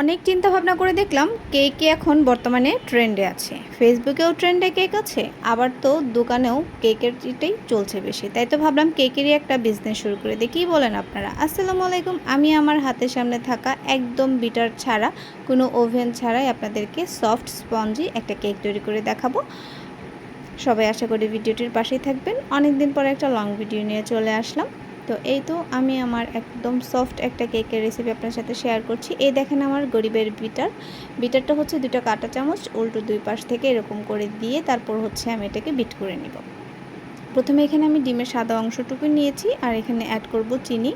অনেক চিন্তা ভাবনা করে দেখলাম কেকে এখন বর্তমানে ট্রেন্ডে আছে। ফেসবুকেও ট্রেন্ডে কেক আছে, আবার তো দোকানেও কেকের এটাই চলছে বেশি। তাই তো ভাবলাম কেকেরই একটা বিজনেস শুরু করে দিই। কী বলেন আপনারা? আসসালামু আলাইকুম। আমি আমার হাতের সামনে থাকা একদম বিটার ছাড়া, কোনো ওভেন ছাড়াই আপনাদেরকে সফট স্পঞ্জি একটা কেক তৈরি করে দেখাবো। সবাই আশা করি ভিডিওটির পাশেই থাকবেন। অনেক দিন পরে একটা লং ভিডিও নিয়ে চলে আসলাম। তো এই তো আমি আমার একদম সফট একটা কেকের রেসিপি আপনার সাথে শেয়ার করছি। এই দেখেন আমার গরিবের বিটার। বিটারটা হচ্ছে দুটো কাটা চামচ, উল্টো দুই পাশ থেকে এরকম করে দিয়ে তারপর হচ্ছে আমি এটাকে বিট করে নিব। প্রথমে এখানে আমি ডিমের সাদা অংশটুকু নিয়েছি, আর এখানে অ্যাড করব চিনি।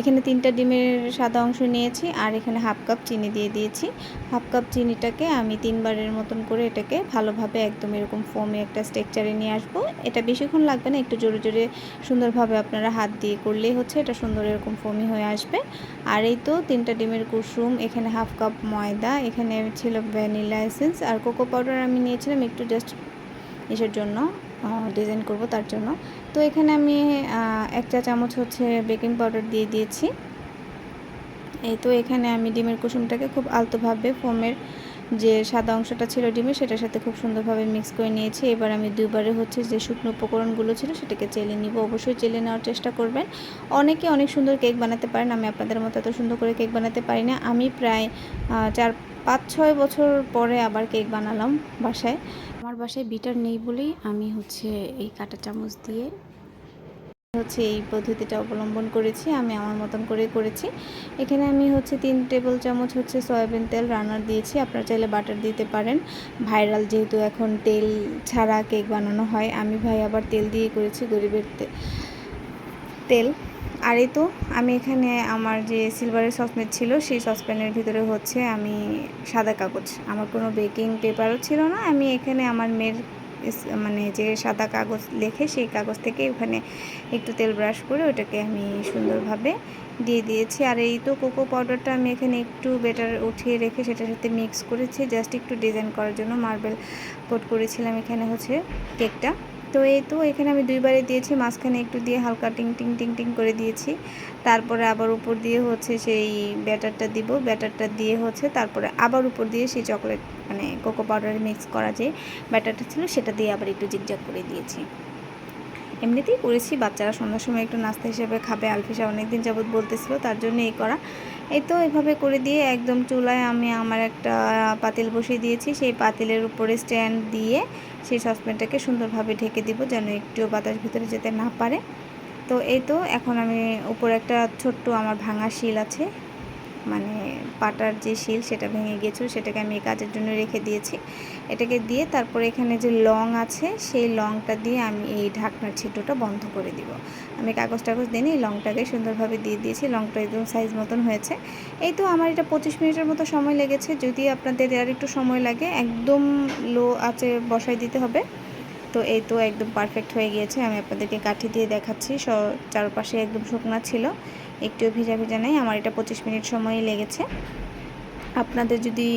এখানে তিনটা ডিমের সাদা অংশ নিয়েছি, আর এখানে হাফ কাপ চিনি দিয়ে দিয়েছি। হাফ কাপ চিনিটাকে আমি তিনবারের মতন করে এটাকে ভালোভাবে একদম এরকম ফোমে একটা স্ট্রেকচারে নিয়ে আসব। এটা বেশিক্ষণ লাগবে না, একটু জোরে জোরে সুন্দরভাবে আপনারা হাত দিয়ে করলেই হচ্ছে, এটা সুন্দর এরকম ফোমি হয়ে আসবে। আর এই তো তিনটা ডিমের কুসুম, এখানে হাফ কাপ ময়দা, এখানে ছিল ভ্যানিলা এসেন্স আর কোকো পাউডার আমি নিয়েছিলাম, একটু জাস্ট এসের জন্য ডিজাইন করব তার জন্য। তো এখানে আমি এক চা চামচ হচ্ছে বেকিং পাউডার দিয়ে দিয়েছি। এই তো এখানে আমি ডিমের কুসুমটাকে খুব আলতোভাবে ফোমের যে সাদা অংশটা ছিল ডিমের সেটার সাথে খুব সুন্দরভাবে মিক্স করে নিয়েছি। এবার আমি দুবারে হচ্ছে যে শুকনো উপকরণগুলো ছিল, সেটাকে চেলে নিব। অবশ্যই চেলে নেওয়ার চেষ্টা করবেন। অনেকে অনেক সুন্দর কেক বানাতে পারেন, আমি আপনাদের মতো এত সুন্দর করে কেক বানাতে পারি না। আমি প্রায় চার, পাঁচ, ছয় বছর পরে আবার কেক বানালাম বাসায়। আমার বাসায় বিটার নেই বলেই আমি হচ্ছে এই কাঁটা চামচ দিয়ে হচ্ছে এই পদ্ধতিটা অবলম্বন করেছি, আমি আমার মতন করে করেছি। এখানে আমি হচ্ছে তিন টেবিল চামচ হচ্ছে সয়াবিন তেল রান্নার দিয়েছি, আপনারা চাইলে বাটার দিতে পারেন। ভাইরাল যেহেতু এখন তেল ছাড়া কেক বানানো হয়, আমি ভাই আবার তেল দিয়ে করেছি গরিবের তেল। আর এই তো, আমি এখানে আমার যে সিলভারের সসপ্যান ছিল, সেই সসপ্যানের ভিতরে হচ্ছে আমি সাদা কাগজ। আমার কোনো বেকিং পেপারও ছিল না, আমি এখানে আমার মেয়ের মানে যে সাদা কাগজ লেখে, সেই কাগজ থেকে ওখানে একটু তেল ব্রাশ করে ওটাকে আমি সুন্দরভাবে দিয়ে দিয়েছি। আর এই তো কোকো পাউডারটা আমি এখানে একটু বেটার উঠিয়ে রেখে সেটার সাথে মিক্স করেছি জাস্ট একটু ডিজাইন করার জন্য মার্বেল কোট করেছিলাম এখানে হচ্ছে কেকটা তো এই তো, এখানে আমি দুইবারে দিয়েছি, মাঝখানে একটু দিয়ে হালকা টিং টিং টিং টিং করে দিয়েছি। তারপরে আবার উপর দিয়ে হচ্ছে সেই ব্যাটারটা দিব। ব্যাটারটা দিয়ে হচ্ছে তারপরে আবার উপর দিয়ে সেই চকলেট মানে কোকো পাউডার মিক্স করা যে ব্যাটারটা ছিল, সেটা দিয়ে আবার একটু জিগজাগ করে দিয়েছি। এমনিতেই করেছি, বাচ্চারা সন্ধ্যার সময় একটু নাস্তা হিসেবে খাবে, আলফিসা অনেকদিন যাবৎ বলতেছিল, তার জন্য এই করা। এই তো এভাবে করে দিয়ে একদম চুলায় আমি আমার একটা পাতিল বসিয়ে দিয়েছি, সেই পাতিলের উপরে স্ট্যান্ড দিয়ে সেই সসপ্যানটাকে সুন্দরভাবে ঢেকে দিব যেন একটুও বাতাস ভিতরে যেতে না পারে। তো এই তো এখন আমি উপরে একটা ছোট্ট আমার ভাঙা শিল আছে মানে পাটার যে শিল সেটা ভেঙে গিয়েছিল, সেটাকে আমি এই কাজের জন্য রেখে দিয়েছি। এটাকে দিয়ে তারপরে এখানে যে লং আছে, সেই লংটা দিয়ে আমি এই ঢাকনার ছিদ্রটা বন্ধ করে দিব। আমি কাগজ টাগজ দিই এই লংটাকে সুন্দরভাবে দিয়ে দিয়েছি, লংটা একদম সাইজ মতন হয়েছে। এই তো আমার এটা পঁচিশ মিনিটের মতো সময় লেগেছে, যদি আপনাদের আর একটু সময় লাগে, একদম লো আছে বসাই দিতে হবে। তো এই তো একদম পারফেক্ট হয়ে গিয়েছে। আমি আপনাদেরকে কাঠি দিয়ে দেখাচ্ছি। স, চারপাশে একদম শুকনা ছিল। একটুও ভিজা ভিজা নেই। আমার এটা পঁচিশ মিনিট সময় লেগেছে। আপনাদের যদি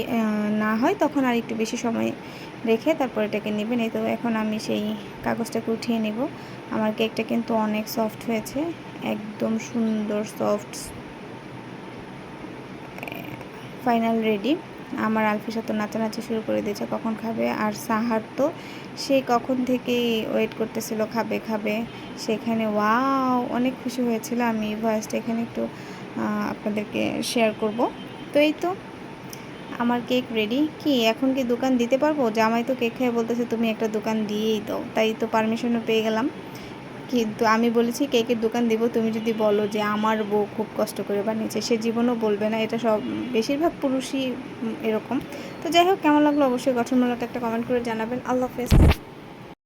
না হয় তখন আর একটু বেশি সময় রেখে তারপর এটাকে নেবেন। এই তো এখন আমি সেই কাগজটাকে উঠিয়ে নেব। আমার কেকটা কিন্তু অনেক সফট হয়েছে। একদম সুন্দর সফট ফাইনাল রেডি আমার আলফিসা তো নাচানাচি শুরু করে দিয়েছে, কখন খাবে? আর সাহার তো সে কখন থেকেই ওয়েট করতেছিল, খাবে খাবে। সেখানে ওয়াও অনেক খুশি হয়েছিল। আমি ভয়েসটা এখানে একটু আপনাদেরকে শেয়ার করব। তো এই তো, আমার কেক রেডি কি, এখন কি দোকান দিতে পারব? জামাই তো কেক খেয়ে বলতেছে, তুমি একটা দোকান দিয়েই দাও। তাই তো পারমিশনও পেয়ে গেলাম। কিন্তু আমি বলেছি কেকের দোকান দিব তুমি যদি বলো যে আমার বউ খুব কষ্ট করে বানিয়েছে, সে জীবনও বলবে না। এটা সব বেশিরভাগ পুরুষই এরকম। তো যাই হোক, কেমন লাগল অবশ্যই গঠনমূলক একটা কমেন্ট করে জানাবেন। আল্লাহ হাফেজ।